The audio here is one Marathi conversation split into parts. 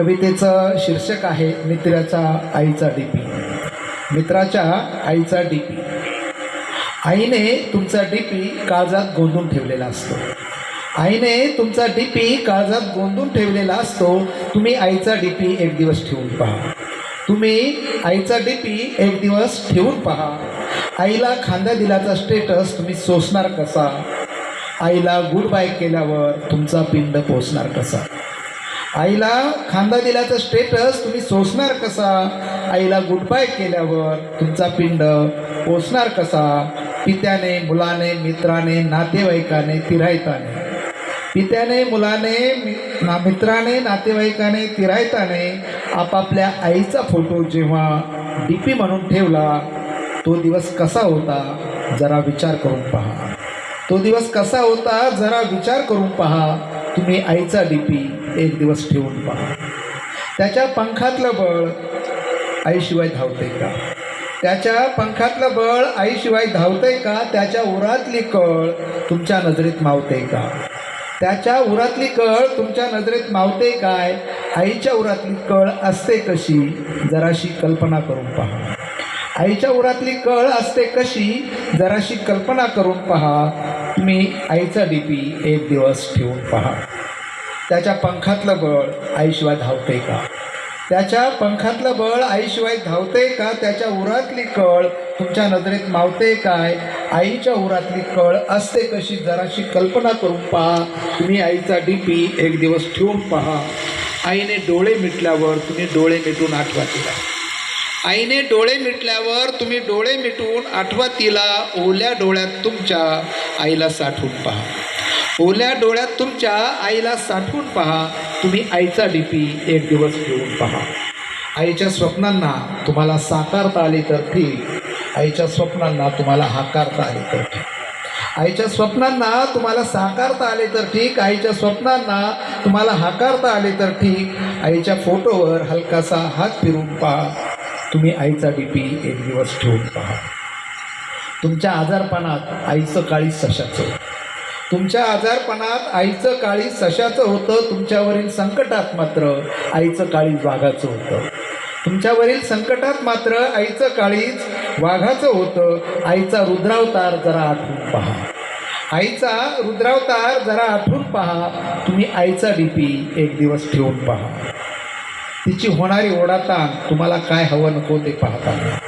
कवितेचं शीर्षक आहे मित्राच्या आईचा डीपी. मित्राच्या आईचा डीपी. आईने तुमचा डीपी काळजात गोंधून ठेवलेला असतो. आईने तुमचा डीपी काळजात गोंधून ठेवलेला असतो. तुम्ही आईचा डीपी एक दिवस ठेवून पहा. तुम्ही आईचा डीपी एक दिवस ठेवून पहा. आईला खांदा दिलाचा स्टेटस तुम्ही सोसणार कसा? आईला गुड बाय केल्यावर तुमचा पिंड पोचणार कसा? आईला खांदा दिल्याचं स्टेटस तुम्ही सोसणार कसा? आईला गुड बाय केल्यावर तुमचा पिंड पोसणार कसा? पित्याने मुलाने मित्राने नातेवाईकाने तिरायताने पित्याने मुलाने मि ना मित्राने नातेवाईकाने तिरायताने आपापल्या आईचा फोटो जेव्हा डी पी म्हणून ठेवला तो दिवस कसा होता? जरा विचार करून पहा. तो दिवस कसा होता? जरा विचार करून पहा. तुम्ही आईचा डीपी एक दिवस ठेवून पहा. त्याच्या पंखातलं बळ आईशिवाय धावते का? त्याच्या पंखातलं बळ आईशिवाय धावते का? त्याच्या उरातली कळ तुमच्या नजरेत मावते का? त्याच्या उरातली कळ तुमच्या नजरेत मावते काय? आईच्या उरातली कळ असते कशी? जराशी कल्पना करून पहा. आईच्या उरातली कळ असते कशी? जराशी कल्पना करून पहा. तुम्ही आईचा डीपी एक दिवस ठेवून पहा. त्याच्या पंखातलं बळ आईशिवाय धावते का? त्याच्या पंखातलं बळ आईशिवाय धावते का? त्याच्या उरातली कळ तुमच्या नजरेत मावते काय? आईच्या उरातली कळ असते कशी? जराशी कल्पना करून पहा. तुम्ही आईचा डीपी एक दिवस ठेवून पहा. आईने डोळे मिटल्यावर तुम्ही डोळे मिटून आठवा तिला. आईने डोळे मिटल्यावर तुम्ही डोळे मिटून आठवा तिला. ओल्या डोळ्यात तुमच्या आईला साठवून पहा. ओल्या डोळ्यात तुमच्या आईला साठवून पहा. तुम्ही आईचा डीपी एक दिवस ठेवून पहा. आईच्या स्वप्नांना तुम्हाला साकारता आली तर ठीक. आईच्या स्वप्नांना तुम्हाला हाकारता आले तर ठीक. आईच्या स्वप्नांना तुम्हाला साकारता आले तर ठीक. आईच्या स्वप्नांना तुम्हाला हाकारता आले तर ठीक. आईच्या फोटोवर हलकासा हात फिरून पहा. तुम्ही आईचा डीपी एक दिवस ठेवून पहा. तुमच्या आजारपणात आईचं काळी सशाचं. तुमच्या आजारपणात आईचं काळी सशाचं होतं तुमच्यावरील संकटात मात्र आईचं काळी वाघाचं होतं. तुमच्यावरील संकटात मात्र आईचं काळीच वाघाचं होतं. आईचा रुद्रावतार जरा आठवून पहा. आईचा रुद्रावतार जरा आठवून पहा. तुम्ही आईचा डीपी एक दिवस ठेवून पहा. तिची होणारी ओढाताण तुम्हाला काय हवं नको ते पाहताना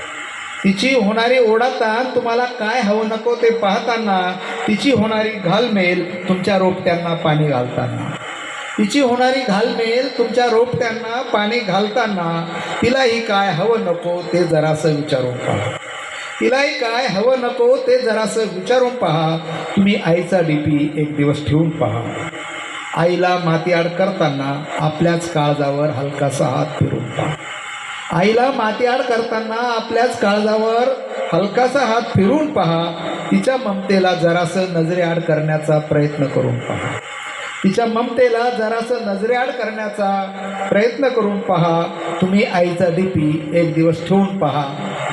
तिची होणारी ओढाताण तुम्हाला काय हवं नको ते पाहताना तिची होणारी घालमेल तुमच्या रोपट्यांना पाणी घालताना. तिची होणारी घालमेल तुमच्या रोपट्यांना पाणी घालताना तिलाही काय हवं नको ते जरासं विचारून पहा. तिलाही काय हवं नको ते जरासं विचारून पहा. तुम्ही आईचा डीपी एक दिवस ठेवून पहा. आईला मातीआड करताना आपल्याच काळजावर हलकासा हात फिरून पहा. आईला मातीआड करताना आपल्याच काळजावर हलकासा हात फिरून पहा. तिच्या ममतेला जरासं नजरेआड करण्याचा प्रयत्न करून पहा. तिच्या ममतेला जरासं नजरेआड करण्याचा प्रयत्न करून पहा. तुम्ही आईचा डीपी एक दिवस ठेवून पहा.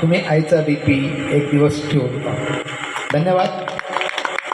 तुम्ही आईचा डीपी एक दिवस ठेवून पहा. धन्यवाद.